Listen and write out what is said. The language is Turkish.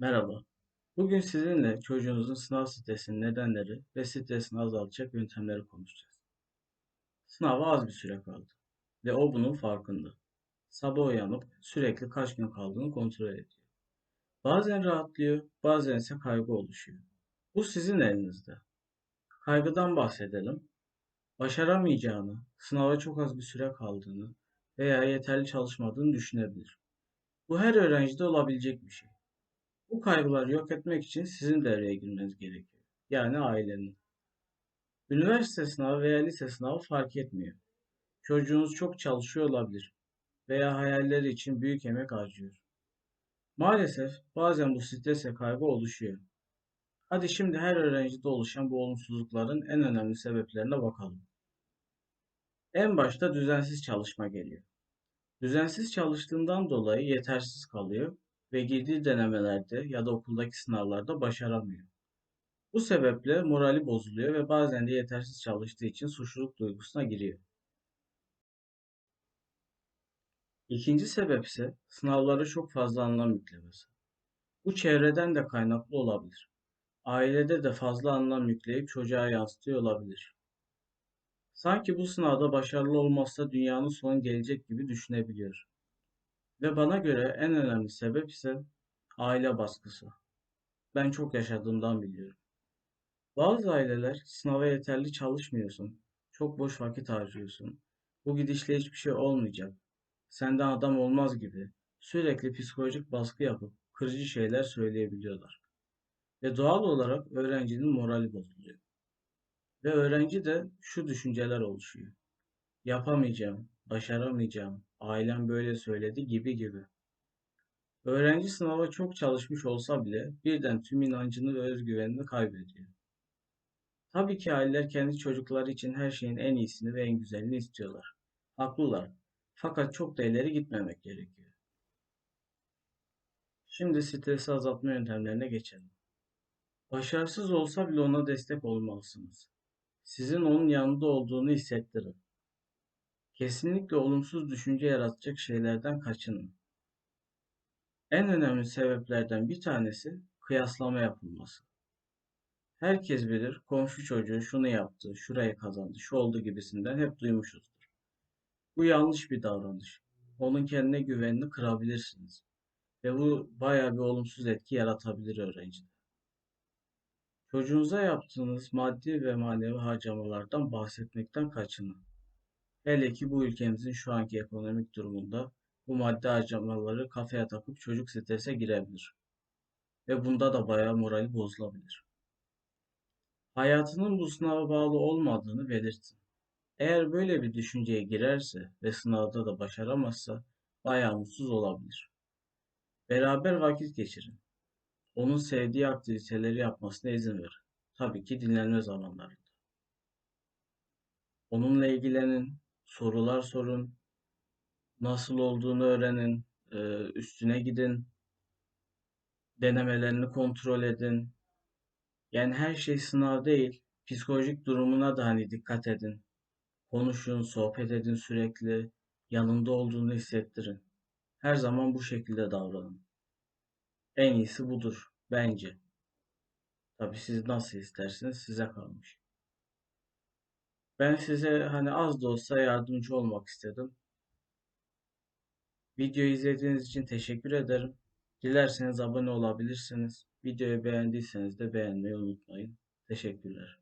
Merhaba. Bugün sizinle çocuğunuzun sınav stresinin nedenleri ve stresini azaltacak yöntemleri konuşacağız. Sınava az bir süre kaldı ve o bunun farkında. Sabah uyanıp sürekli kaç gün kaldığını kontrol ediyor. Bazen rahatlıyor, bazen ise kaygı oluşuyor. Bu sizin elinizde. Kaygıdan bahsedelim. Başaramayacağını, sınava çok az bir süre kaldığını veya yeterli çalışmadığını düşünebilir. Bu her öğrencide olabilecek bir şey. Bu kaygıları yok etmek için sizin devreye girmeniz gerekiyor. Yani ailenin. Üniversite sınavı veya lise sınavı fark etmiyor. Çocuğunuz çok çalışıyor olabilir veya hayalleri için büyük emek harcıyor. Maalesef bazen bu stres ve kaygı oluşuyor. Hadi şimdi her öğrencide oluşan bu olumsuzlukların en önemli sebeplerine bakalım. En başta düzensiz çalışma geliyor. Düzensiz çalıştığından dolayı yetersiz kalıyor ve girdiği denemelerde ya da okuldaki sınavlarda başaramıyor. Bu sebeple morali bozuluyor ve bazen de yetersiz çalıştığı için suçluluk duygusuna giriyor. İkinci sebep ise sınavlara çok fazla anlam yüklemesi. Bu çevreden de kaynaklı olabilir. Ailede de fazla anlam yükleyip çocuğa yansıtıyor olabilir. Sanki bu sınavda başarılı olmazsa dünyanın sonu gelecek gibi düşünebiliyor. Ve bana göre en önemli sebep ise aile baskısı. Ben çok yaşadığımdan biliyorum. Bazı aileler sınava yeterli çalışmıyorsun, çok boş vakit harcıyorsun, bu gidişle hiçbir şey olmayacak, senden adam olmaz gibi sürekli psikolojik baskı yapıp kırıcı şeyler söyleyebiliyorlar. Ve doğal olarak öğrencinin morali bozuluyor. Ve öğrenci de şu düşünceler oluşuyor. Yapamayacağım, başaramayacağım, ailem böyle söyledi gibi gibi. Öğrenci sınava çok çalışmış olsa bile birden tüm inancını ve özgüvenini kaybediyor. Tabii ki aileler kendi çocukları için her şeyin en iyisini ve en güzelini istiyorlar. Haklılar. Fakat çok da ileri gitmemek gerekiyor. Şimdi stresi azaltma yöntemlerine geçelim. Başarısız olsa bile ona destek olmalısınız. Sizin onun yanında olduğunu hissettirin. Kesinlikle olumsuz düşünce yaratacak şeylerden kaçının. En önemli sebeplerden bir tanesi kıyaslama yapılması. Herkes bilir komşu çocuğu şunu yaptı, şurayı kazandı, şu oldu gibisinden hep duymuşuzdur. Bu yanlış bir davranış. Onun kendine güvenini kırabilirsiniz. Ve bu bayağı bir olumsuz etki yaratabilir öğrencide. Çocuğunuza yaptığınız maddi ve manevi harcamalardan bahsetmekten kaçının. Hele ki bu ülkemizin şu anki ekonomik durumunda bu maddi harcamaları kafaya takıp çocuk strese girebilir. Ve bunda da bayağı morali bozulabilir. Hayatının bu sınava bağlı olmadığını belirtin. Eğer böyle bir düşünceye girerse ve sınavda da başaramazsa bayağı mutsuz olabilir. Beraber vakit geçirin. Onun sevdiği aktiviteleri yapmasına izin verin. Tabii ki dinlenme zamanlarında. Onunla ilgilenin, sorular sorun, nasıl olduğunu öğrenin, e, üstüne gidin, denemelerini kontrol edin. Yani her şey sınav değil, psikolojik durumuna da hani dikkat edin. Konuşun, sohbet edin sürekli, yanında olduğunu hissettirin. Her zaman bu şekilde davranın. En iyisi budur bence. Tabii siz nasıl isterseniz size kalmış. Ben size hani az da olsa yardımcı olmak istedim. Videoyu izlediğiniz için teşekkür ederim. Dilerseniz abone olabilirsiniz. Videoyu beğendiyseniz de beğenmeyi unutmayın. Teşekkürler.